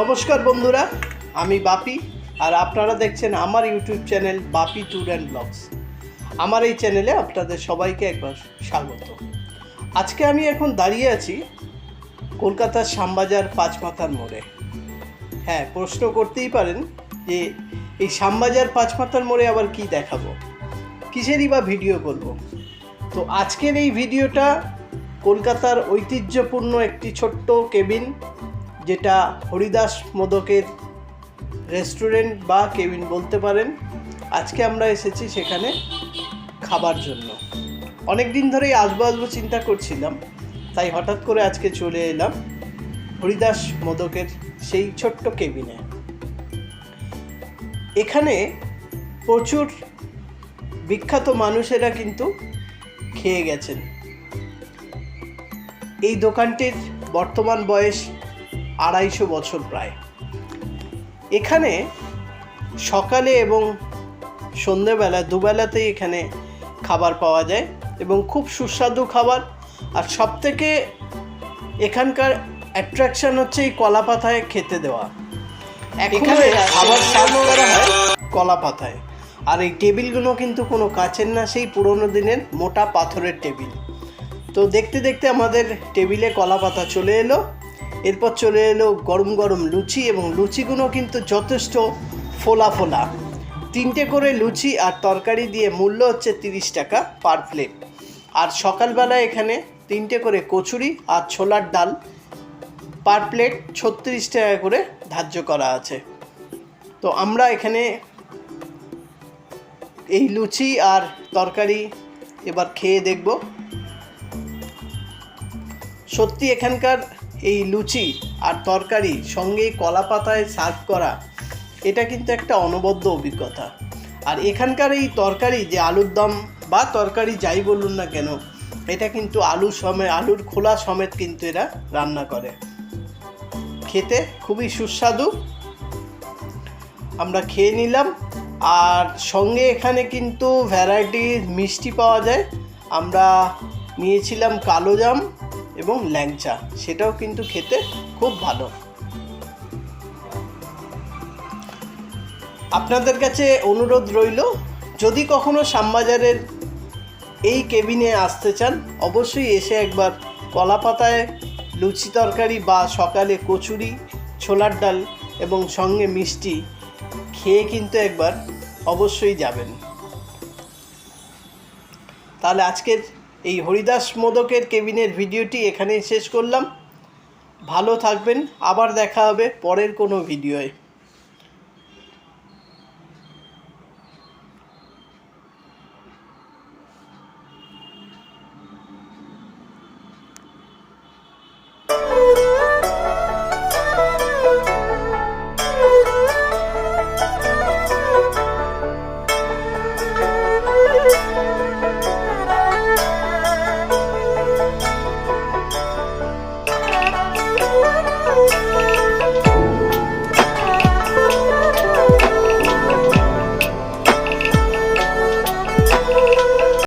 নমস্কার বন্ধুরা, আমি বাপি আর আপনারা দেখছেন আমার YouTube channel Bapi tour and blogs. আমার এই চ্যানেলে আপনাদের সবাইকে একবার স্বাগত। আজকে আমি এখন দাঁড়িয়ে আছি কলকাতার শ্যামবাজার পাঁচমাথার মোড়ে। হ্যাঁ প্রশ্ন করতেই পারেন যে এই শ্যামবাজার পাঁচমাথার মোড়ে আবার কি দেখাবো, কিসেরই বা ভিডিও করব? তো আজকের এই ভিডিওটা কলকাতার ঐতিহ্যপূর্ণ একটি ছোট্ট কেবিন যেটা হরিদাস মোদকের রেস্টুরেন্ট বা কেবিন বলতে পারেন। আজকে আমরা এসেছি সেখানে খাবার জন্য। অনেক দিন ধরেই আসব আসব চিন্তা করছিলাম, তাই হঠাৎ করে আজকে চলে এলাম হরিদাস মোদকের সেই ছোট্ট কেবিনে। এখানে প্রচুর বিখ্যাত মানুষেরা কিন্তু খেয়ে গেছেন। এই দোকানটির বর্তমান বয়স আড়াইশো বছর প্রায়। এখানে সকালে এবং সন্ধেবেলা দুবেলাতেই এখানে খাবার পাওয়া যায় এবং খুব সুস্বাদু খাবার। আর সবথেকে এখানকার অ্যাট্রাকশন হচ্ছে এই কলা পাতায় খেতে দেওয়া। এখানে খাবার সার্ভ করা হয়? কলা পাতায় আর এই টেবিলগুলো কিন্তু কোনো কাচের না সেই পুরোনো দিনের মোটা পাথরের টেবিল। তো দেখতে দেখতে আমাদের টেবিলে কলা পাতা চলে এলো। এরপর চলে এলো গরম গরম লুচি এবং লুচিগুলো কিন্তু যথেষ্ট ফোলা ফোলা। তিনটে করে লুচি আর তরকারি দিয়ে মূল্য হচ্ছে তিরিশ টাকা পার প্লেট। আর সকালবেলা এখানে তিনটে করে কচুরি আর ছোলার ডাল পার প্লেট ছত্রিশ টাকা করে ধার্য করা আছে। তো আমরা এখানে এই লুচি আর তরকারি এবার খেয়ে দেখব। সত্যি এখানকার এই লুচি আর তরকারি সঙ্গে কলা পাতায় সার্ভ করা, এটা কিন্তু একটা অনবদ্য অভিজ্ঞতা। আর এখানকার এই তরকারি যে আলুর দম বা তরকারি যাই বলুন না কেন, এটা কিন্তু আলু সমেত, আলুর খোলা সমেত কিন্তু এরা রান্না করে। খেতে খুবই সুস্বাদু। আমরা খেয়ে নিলাম। আর সঙ্গে এখানে কিন্তু ভ্যারাইটি মিষ্টি পাওয়া যায়। আমরা নিয়েছিলাম কালো জাম। এবং ল্যাংচা, সেটাও কিন্তু খেতে খুব ভালো। আপনাদের কাছে অনুরোধ রইল, যদি কখনো শ্যামবাজারের এই কেবিনে আসতে চান, অবশ্যই এসে একবার কলা পাতায় লুচি তরকারি বা সকালে কচুরি, ছোলার ডাল এবং সঙ্গে মিষ্টি খেয়ে কিন্তু একবার অবশ্যই যাবেন। তাহলে আজকের এই হরিদাস মোদকের কেবিনের ভিডিওটি এখানেই শেষ করলাম। ভালো থাকবেন। আবার দেখা হবে পরের কোনো ভিডিওয়।